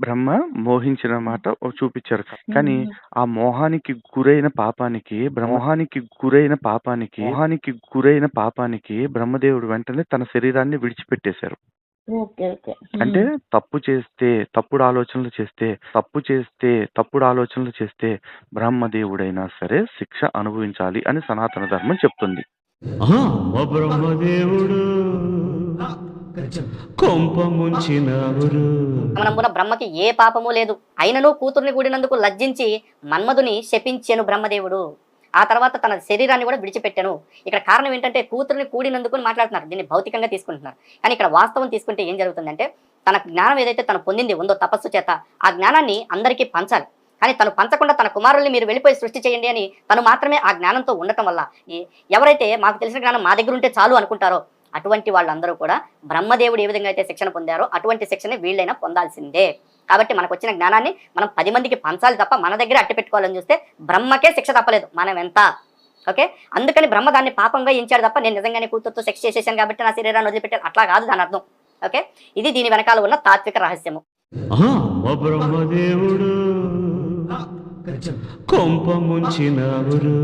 బ్రహ్మ మోహించిన మాట ఓ చూపిచ్చారు. కానీ. ఆ మోహానికి గురైన పాపానికి బ్రహ్మోహానికి గురైన పాపానికి మోహానికి గురైన పాపానికి బ్రహ్మదేవుడు వెంటనే తన శరీరాన్ని విడిచిపెట్టేశారు. ఓకే. ఓకే. అంటే. తప్పు చేస్తే, తప్పుడు ఆలోచనలు చేస్తే, తప్పు చేస్తే, తప్పుడు ఆలోచనలు చేస్తే బ్రహ్మదేవుడైనా సరే శిక్ష అనుభవించాలి అని సనాతన ధర్మం చెప్తుంది. బ్రహ్మదేవుడు కొంప బ్రహ్మకి ఏ పాపము లేదు. అయినను కూతుర్ని కూడినందుకు లజ్జించి మన్మధుని శపించాను బ్రహ్మదేవుడు. ఆ తర్వాత తన శరీరాన్ని కూడా విడిచిపెట్టాను. ఇక్కడ కారణం ఏంటంటే కూతుర్ని కూడినందుకు మాట్లాడుతున్నారు. దీన్ని భౌతికంగా తీసుకుంటున్నారు. కానీ ఇక్కడ వాస్తవం తీసుకుంటే ఏం జరుగుతుందంటే తన జ్ఞానం ఏదైతే తను పొందింది ఉందో తపస్సు చేత ఆ జ్ఞానాన్ని అందరికీ పంచాలి. కానీ తను పంచకుండా తన కుమారుల్ని మీరు వెళ్ళిపోయి సృష్టి చేయండి అని తను మాత్రమే ఆ జ్ఞానంతో ఉండటం వల్ల ఎవరైతే మాకు తెలిసిన జ్ఞానం మా దగ్గర ఉంటే చాలు అనుకుంటారో అటువంటి వాళ్ళందరూ కూడా బ్రహ్మదేవుడు ఏ విధంగా అయితే శిక్షణ పొందారో అటువంటి శిక్షణ వీళ్ళైనా పొందాల్సిందే. కాబట్టి మనకు వచ్చిన జ్ఞానాన్ని మనం పది మందికి పంచాలి తప్ప మన దగ్గర అట్టి పెట్టుకోవాలని చూస్తే బ్రహ్మకే శిక్ష తప్పలేదు మనం ఎంత ఓకే? అందుకని బ్రహ్మ దాన్ని పాపంగా ఎంచాడు తప్ప నేను నిజంగానే కూతురుతో సెక్స్ చేసేసాను కాబట్టి నా శరీరాన్ని వదిలిపెట్టాను. అట్లా కాదు దాని అర్థం. ఓకే? ఇది దీని వెనకాల ఉన్న తాత్విక రహస్యము. బ్రహ్మదేవుడు కొంప ముంచినవురు